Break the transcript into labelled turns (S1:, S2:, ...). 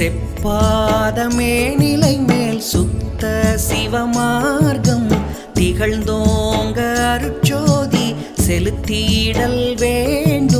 S1: செப்பாதமே நிலை மேல் சுத்த சிவமார்க்கம் திகழ்ந்தோங்க அருட்சோதி செலுத்திடல் வேண்டும்.